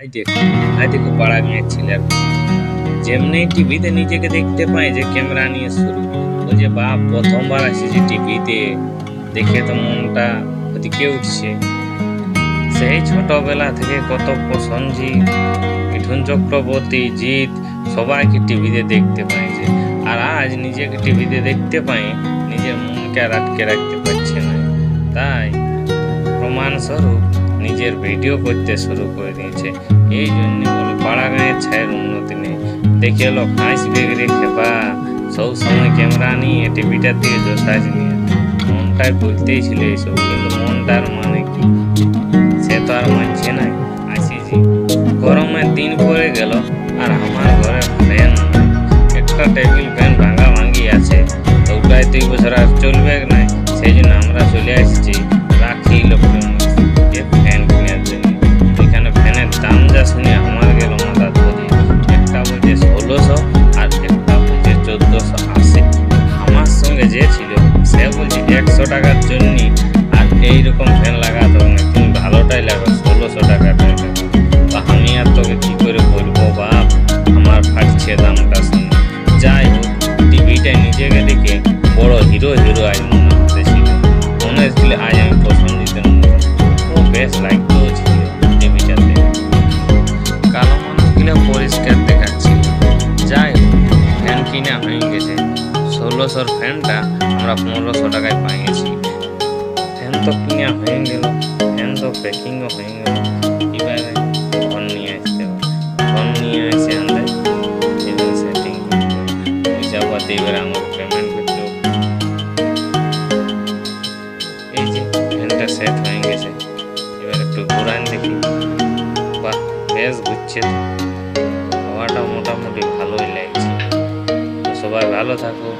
I দেখো I দেখো পাড়া মেয়ের ছেলের যেমনি টিভিতে নিজেকে দেখতে পাই যে ক্যামেরা নিয়ে শুরু। ও যে বাপ প্রথমবার আসিছে টিভিতে। দেখে তো মনটা ওদিকে উঠছে। সেই ছোটবেলা থেকে কত প্রসঞ্জিৎ মিঠুন চক্রবর্তী, জিৎ, সবাইকে টিভিতে দেখতে পাইছে আর আজ নিজেকে টিভিতে দেখতে পাই, নিজের মনকে আর আটকে রাখতে পারছে না। তাই প্রমাণস্বরূপ নিজের ভিডিও করতে শুরু করে দিয়েছে। এই জন্য বলে পাড়া গাঁয়ের ছায়ের উন্নতি নেই। দেখে এলো ফাঁস বেগ রেখে বা সব সময় ক্যামেরা নিয়ে টিভিটার দিকে জোসাজ নিয়ে মনটাই বলতেই ছিল এইসব কিন্তু মনটার মানে কি? সে তো আর মানছে না। আসিছি গরমের দিন পরে গেল, আর আমার ঘরে ফ্যান একটা টেবিল ফ্যান ভাঙা সঙ্গে যে ছিল সে বলছে, একশো টাকার জন্য আর এইরকম ফ্যান লাগাতে হবে না তুমি ভালোটাই লাগো, ষোলোশো টাকার ফ্যান তো আমি আর তোকে কী করে বলব বাপ? আমার ফাটছে দামটা শুনে। যাই হোক টিভিটায় নিজেকে দেখে বড় হিরো হিরো আজ মনে হতেছিল। মনে হচ্ছিল আজ আমি প্রসঞ্জিতের মতো ও বেশ লাগতেও ছিল টিভিটাতে। কালো মানুষগুলো পরিষ্কার দেখাচ্ছিল। যাই হোক, ফ্যান কিনা গেছে ষোলোশোর ফ্যানটা আমরা পনেরোশো টাকায় পাইয়েছি। ফ্যান তো কিনা হয়ে গেল ফ্যান তো প্যাকিংও হয়ে গেল। এবারে ফোন নিয়ে আসতে হবে। ফোন নিয়ে এসে আনলে এবারে সেটিং পয়সা পাতি এবারে আমাকে পেমেন্ট করতে এই যে ফ্যানটা সেট হয়ে গেছে। এবার একটু ঘুরান দেখি। বাহ, বেশ ঘুরছে। হাওয়াটা মোটামুটি ভালোই লাগছে। সবাই ভালো থাকো।